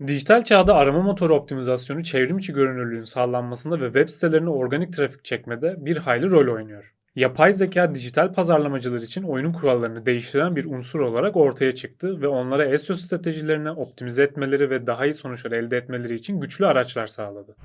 Dijital çağda arama motoru optimizasyonu çevrim içi görünürlüğün sağlanmasında ve web sitelerine organik trafik çekmede bir hayli rol oynuyor. Yapay zeka dijital pazarlamacılar için oyunun kurallarını değiştiren bir unsur olarak ortaya çıktı ve onlara SEO stratejilerini optimize etmeleri ve daha iyi sonuçlar elde etmeleri için güçlü araçlar sağladı.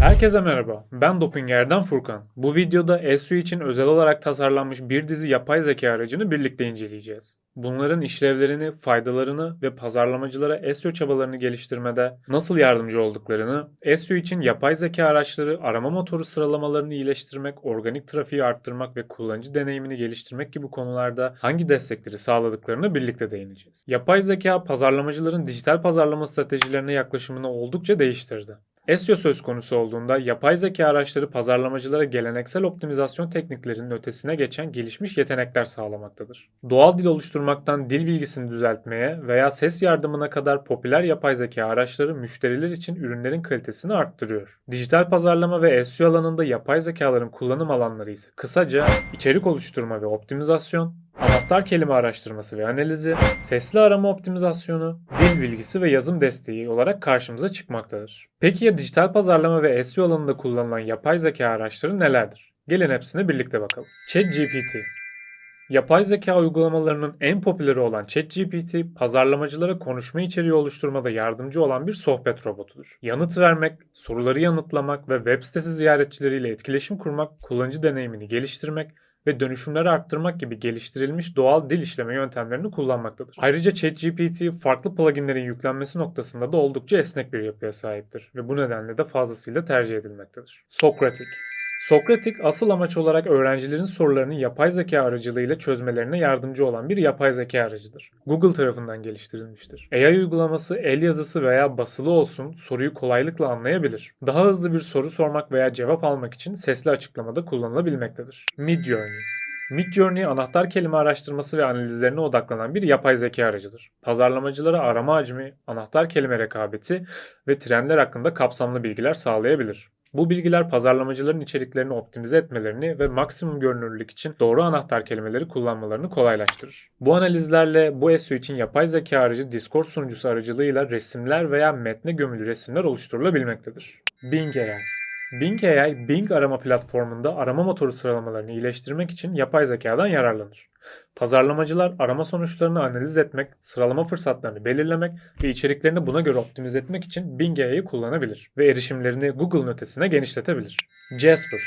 Herkese merhaba. Ben Dopinger'den Furkan. Bu videoda SEO için özel olarak tasarlanmış bir dizi yapay zeka aracını birlikte inceleyeceğiz. Bunların işlevlerini, faydalarını ve pazarlamacılara SEO çabalarını geliştirmede nasıl yardımcı olduklarını, SEO için yapay zeka araçları, arama motoru sıralamalarını iyileştirmek, organik trafiği arttırmak ve kullanıcı deneyimini geliştirmek gibi konularda hangi destekleri sağladıklarını birlikte değineceğiz. Yapay zeka pazarlamacıların dijital pazarlama stratejilerine yaklaşımını oldukça değiştirdi. SEO söz konusu olduğunda yapay zeka araçları pazarlamacılara geleneksel optimizasyon tekniklerinin ötesine geçen gelişmiş yetenekler sağlamaktadır. Doğal dil oluşturmaktan dil bilgisini düzeltmeye veya ses yardımına kadar popüler yapay zeka araçları müşteriler için ürünlerin kalitesini arttırıyor. Dijital pazarlama ve SEO alanında yapay zekaların kullanım alanları ise kısaca içerik oluşturma ve optimizasyon, anahtar kelime araştırması ve analizi, sesli arama optimizasyonu, dil bilgisi ve yazım desteği olarak karşımıza çıkmaktadır. Peki ya dijital pazarlama ve SEO alanında kullanılan yapay zeka araçları nelerdir? Gelin hepsine birlikte bakalım. ChatGPT Yapay zeka uygulamalarının en popüleri olan ChatGPT, pazarlamacılara konuşma içeriği oluşturmada yardımcı olan bir sohbet robotudur. Yanıt vermek, soruları yanıtlamak ve web sitesi ziyaretçileriyle etkileşim kurmak, kullanıcı deneyimini geliştirmek ve dönüşümleri arttırmak gibi geliştirilmiş doğal dil işleme yöntemlerini kullanmaktadır. Ayrıca ChatGPT farklı pluginlerin yüklenmesi noktasında da oldukça esnek bir yapıya sahiptir ve bu nedenle de fazlasıyla tercih edilmektedir. Socratic Sokratik asıl amaç olarak öğrencilerin sorularını yapay zeka aracılığıyla çözmelerine yardımcı olan bir yapay zeka aracıdır. Google tarafından geliştirilmiştir. AI uygulaması el yazısı veya basılı olsun soruyu kolaylıkla anlayabilir. Daha hızlı bir soru sormak veya cevap almak için sesli açıklamada kullanılabilmektedir. Midjourney Midjourney anahtar kelime araştırması ve analizlerine odaklanan bir yapay zeka aracıdır. Pazarlamacılara arama hacmi, anahtar kelime rekabeti ve trendler hakkında kapsamlı bilgiler sağlayabilir. Bu bilgiler pazarlamacıların içeriklerini optimize etmelerini ve maksimum görünürlülük için doğru anahtar kelimeleri kullanmalarını kolaylaştırır. Bu analizlerle bu SEO için yapay zeka aracı Discord sunucusu aracılığıyla resimler veya metne gömülü resimler oluşturulabilmektedir. Bing AI Bing AI, Bing arama platformunda arama motoru sıralamalarını iyileştirmek için yapay zekadan yararlanır. Pazarlamacılar arama sonuçlarını analiz etmek, sıralama fırsatlarını belirlemek ve içeriklerini buna göre optimize etmek için Bing AI'yi kullanabilir ve erişimlerini Google'ın ötesine genişletebilir. Jasper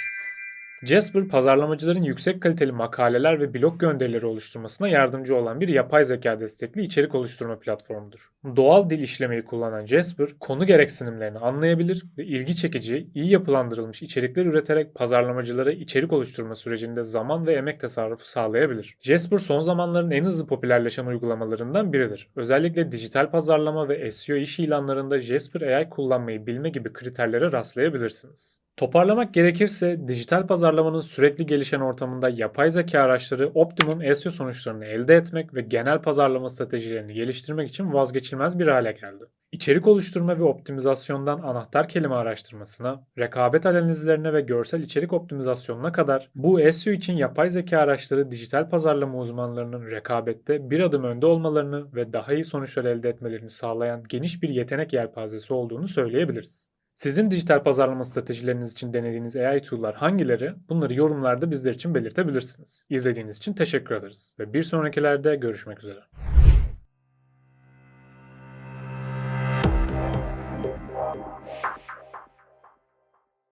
Jasper, pazarlamacıların yüksek kaliteli makaleler ve blog gönderileri oluşturmasına yardımcı olan bir yapay zeka destekli içerik oluşturma platformudur. Doğal dil işlemeyi kullanan Jasper, konu gereksinimlerini anlayabilir ve ilgi çekici, iyi yapılandırılmış içerikler üreterek pazarlamacılara içerik oluşturma sürecinde zaman ve emek tasarrufu sağlayabilir. Jasper son zamanların en hızlı popülerleşen uygulamalarından biridir. Özellikle dijital pazarlama ve SEO iş ilanlarında Jasper AI kullanmayı bilme gibi kriterlere rastlayabilirsiniz. Toparlamak gerekirse dijital pazarlamanın sürekli gelişen ortamında yapay zeka araçları optimum SEO sonuçlarını elde etmek ve genel pazarlama stratejilerini geliştirmek için vazgeçilmez bir hale geldi. İçerik oluşturma ve optimizasyondan anahtar kelime araştırmasına, rekabet analizlerine ve görsel içerik optimizasyonuna kadar bu SEO için yapay zeka araçları dijital pazarlama uzmanlarının rekabette bir adım önde olmalarını ve daha iyi sonuçlar elde etmelerini sağlayan geniş bir yetenek yelpazesi olduğunu söyleyebiliriz. Sizin dijital pazarlama stratejileriniz için denediğiniz AI tool'lar hangileri? Bunları yorumlarda bizler için belirtebilirsiniz. İzlediğiniz için teşekkür ederiz ve bir sonrakilerde görüşmek üzere.